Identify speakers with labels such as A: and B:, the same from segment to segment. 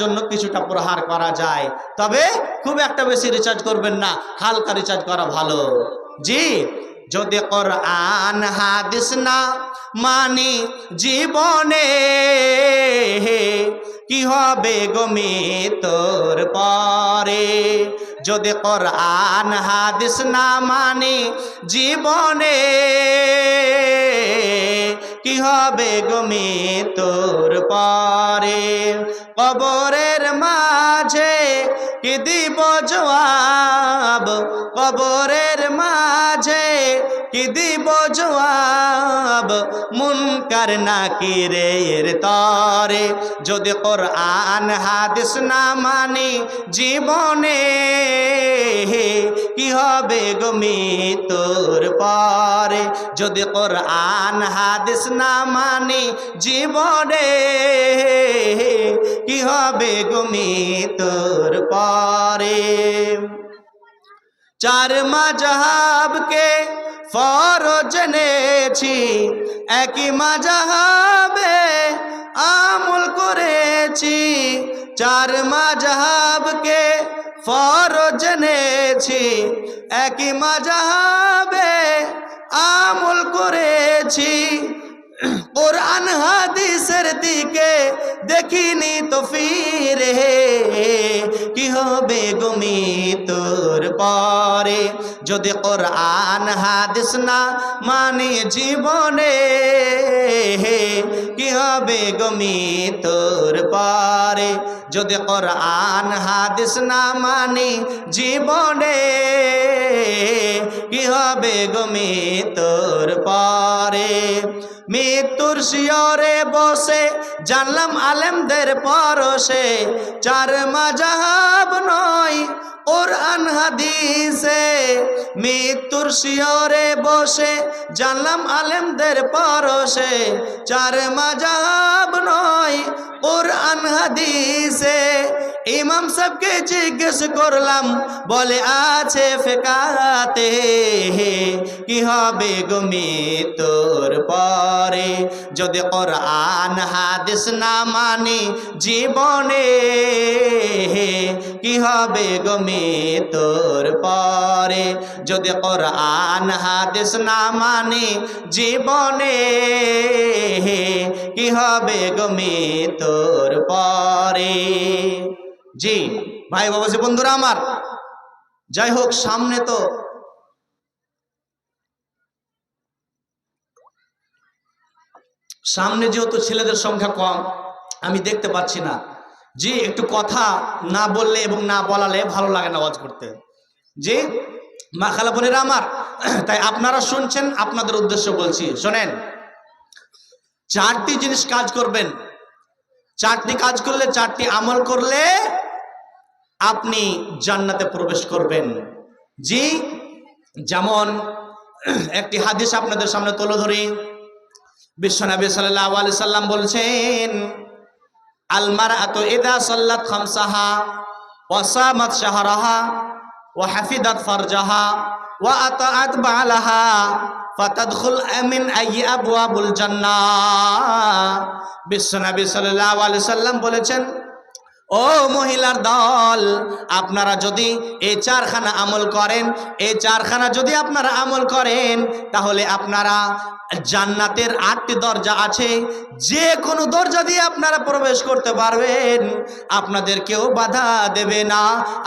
A: জন্য কিছুটা প্রহার করা যায়। তবে খুব একটা বেশি রিচার্জ করবেন না, হালকা রিচার্জ করা ভালো। জি, যদি কোরআন, হাদিস না মানি জীবনে, কি হবে গমি তোর পরে? যদি কোরআন, হাদিস না মানি জীবনে, কি হবে গমি তোর পরে? কবরের মাঝে কি দিব জবাব? কবরের মাঝে কি দিব জবাব? মুনকার নাকিরের তরে। যদি কোরআন, হাদিস না মানি জীবনে, কি হবে গমি তোর পরে? যদি কোরআন, হাদিস না মানি জীবনে, কি হবে গমি তোর পরে? চার মাজাহাবকে ফরজ নেছি একই মাজাহাবে আমল করেছি। চার মাজাহাবকে ফরজ নেছি একই মাজাহাবে আমল করেছি। কোরআন হাদিসের দিকে দেখিনি তো ফিরে। কি হবে গমি তোর পরে? যদি কোরআন হাদিস না মানে জীবনে, কি হবে গমি তোর পরে? যদি কোরআন হাদিস না মানি জীবনে, কি হবে গমি তোর পরে? মৃত্যুর শিয়রে বসে, জানলাম আলেমদের পরশে। চার মাজাহাব নয় ওর হাদিসে। মৃত্যুর শিয়রে বসে, জানলাম আলেমদের পরশে। চার মাজাহাব নয় ওর হাদিসে। ইমাম সাহেবকে জিজ্ঞেস করলাম, বলে, আছে ফেকাতে কি হবে গমি তোর পরে? যদি কোরআন, হাদিস না মানি জীবনে, কি হবে গমি তোর পরে? যদি কোরআন, হাদিস না মানি জীবনে, কি হবে গমি তোর পরে? জি, ভাই বাবাজি বন্ধুরা আমার, যাই হোক, সামনে তো সামনে যেহেতু ছেলেদের সংখ্যা কম, আমি দেখতে পাচ্ছি না। জি, একটু কথা না বললে এবং না বলালে ভালো লাগে না আওয়াজ করতে। জি, মা খালা বোনেরা আমার, তাই আপনারা শুনছেন, আপনাদের উদ্দেশ্য বলছি, শোনেন। চারটি জিনিস কাজ করবেন। চারটি কাজ করলে, চারটি আমল করলে আপনি জান্নাতে প্রবেশ করবেন। জি, যেমন একটি হাদিস আপনাদের সামনে তুলে ধরি। বিশ্বনবী সাল্লাহ আলি সাল্লাম বলছেন আলমার আত ইদা সাল্লাত খামসাহা ওয়াসামাত শাহরাহা ওয়া হাফিদাত ফারজাহা ওয়া আতাআত বালাহা ফাতাদখুল আমিন আইয়ি আবওয়াবুল জান্নাহ। বিশ্বনবী সাল্লাল্লাহু আলাইহি সাল্লাম বলেছেন ও মহিলার দল, আপনারা যদি এই চারখানা আমল করেন এই চারখানা যদি আপনারা আমল করেন, তাহলে আপনারা জান্নাতের আটটি দরজা আছে, যে কোনো দরজা দিয়ে আপনারা প্রবেশ করতে পারবেন। আপনাদের কেউ বাধা দেবে না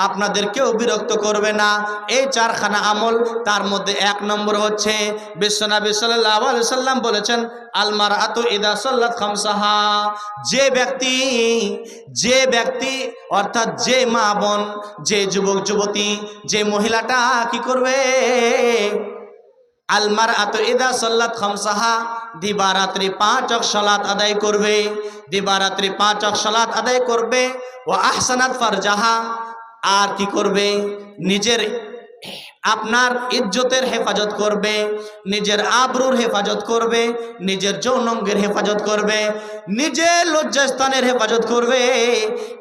A: আপনাদের কেউ বিরক্ত করবে না। এই চারখানা আমল, তার মধ্যে এক নম্বর হচ্ছে বিশ্বনবী সাল্লাহ সাল্লাম বলেছেন আলমার আত ইদা সাল্লাত খামসাহা। যে ব্যক্তি যে ব্যক্তি, অর্থাৎ যে মা বোন, যে যুবক যুবতী যে মহিলাটা কি করবে? আলমার আত ইদা সল্লাত খমসাহা, দিবারাত্রি পাঁচ অক সলাত আদায় করবে। দিবারাত্রি পাঁচ অক সলাত আদায় করবে। ও আহসানাত ফারজাহা, আর কি করবে? নিজের আপনার ইজ্জতের হেফাজত করবে, নিজের আবরুর হেফাজত করবে, নিজের যৌনঙ্গের হেফাজত করবে, নিজের লজ্জাস্থানের হেফাজত করবে।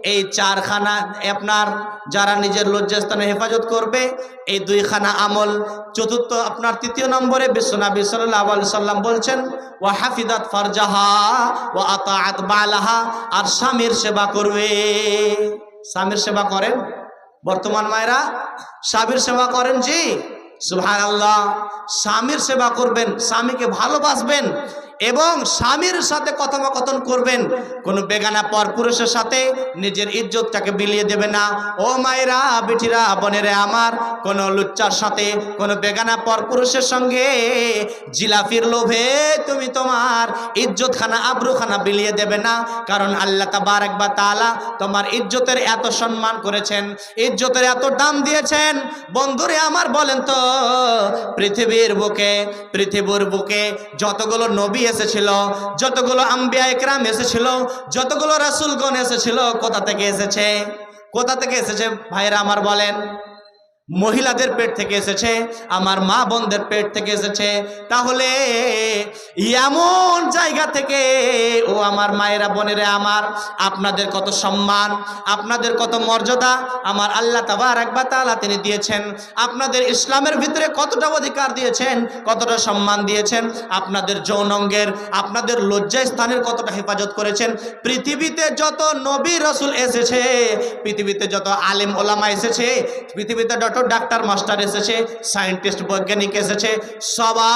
A: এই চারখানা আপনার যারা নিজের লজ্জাস্থানের হেফাজত করবে, এই দুইখানা আমল। চতুর্থ আপনার তৃতীয় নম্বরে বিশ্বনাবী সাল্লাহ সাল্লাম বলছেন ও হাফিদাত ফারজাহা ও আতাআত বালাহা। আর স্বামীর সেবা করবে। স্বামীর সেবা করেন? বর্তমান মায়েরা স্বামীর সেবা করেন জি। সুহান আল্লাহ স্বামীর সেবা করবেন স্বামীকে ভালোবাসবেন। এবং স্বামীর সাথে কথোপকথন করবেন। কোনো বেগানা পর পুরুষের সাথে নিজের ইজ্জতটাকে বিলিয়ে দেবে না। ও মায়েরা, বেটিরা, বোনেরে আমার, কোনো লুচ্চার সাথে, কোনো বেগানা পর পুরুষের সঙ্গে জিলাফির লোভে তুমি তোমার ইজ্জতখানা, আব্রুখানা বিলিয়ে দেবে না। কারণ আল্লাহ তাবার একবার তালা তোমার ইজ্জতের এত সম্মান করেছেন, ইজ্জতের এত দাম দিয়েছেন। বন্ধুরে আমার বলেন তো, পৃথিবীর বুকে পৃথিবীর বুকে যতগুলো নবী এসেছিল, যতগুলো আম্বিয়া একরাম এসেছিল, যতগুলো রাসুলগণ এসেছিল, কোথা থেকে এসেছে? কোথা থেকে এসেছে? ভাইরা আমার বলেন। মহিলাদের পেট থেকে এসেছে, আমার মা বোনদের পেট থেকে এসেছে। তাহলে এমন জায়গা থেকে, ও আমার মায়েরা, বোনেরা আমার, আপনাদের কত সম্মান, আপনাদের কত মর্যাদা, আমার আল্লাহ তাবার একবার তালা তিনি দিয়েছেন। আপনাদের ইসলামের ভিতরে কতটা অধিকার দিয়েছেন, কতটা সম্মান দিয়েছেন, আপনাদের যৌনঙ্গের আপনাদের লজ্জা স্থানের কতটা হেফাজত করেছেন। পৃথিবীতে যত নবী রসুল এসেছে, পৃথিবীতে যত আলেম ওলামা এসেছে, পৃথিবীতে যত ডাক্তার মাস্টার এসেছে, সায়েন্টিস্ট, বৈজ্ঞানিক এসেছে। সবাই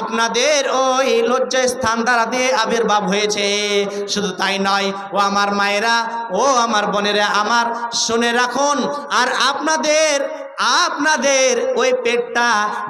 A: আপনাদের ওই লজ্জায় স্থান দ্বারা দিয়ে আবির্ভাব হয়েছে। শুধু তাই নয়, ও আমার মায়েরা, ও আমার বোনেরা, আমার শুনে রাখুন। আর আপনাদের আপনাদের ওই পেটটা,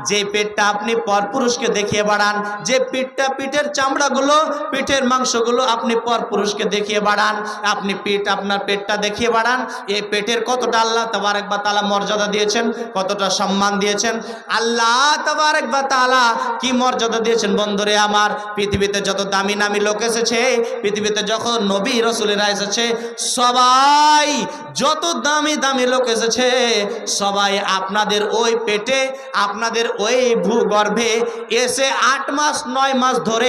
A: যে পেটটা আপনি পরপুরুষকে দেখিয়ে বাড়ান, যে পিঠটা, পিঠের চামড়াগুলো, পিঠের মাংসগুলো আপনি পরপুরুষকে দেখিয়ে বাড়ান, আপনি পিঠ আপনার পেটটা দেখিয়ে বাড়ান, এই পেটের কতটা আল্লাহ তাবারেক বা তালা মর্যাদা দিয়েছেন, কতটা সম্মান দিয়েছেন, আল্লাহ তাবারেক বা তালা কি মর্যাদা দিয়েছেন বন্ধুরে আমার? পৃথিবীতে যত দামি নামি লোক এসেছে, পৃথিবীতে যখন নবী রসুলেরা এসেছে, সবাই যত দামি দামি লোক এসেছে, সবাই আপনাদের ওই পেটে, আপনাদের ওই ভূগর্ভে এসে আট মাস, নয় মাস ধরে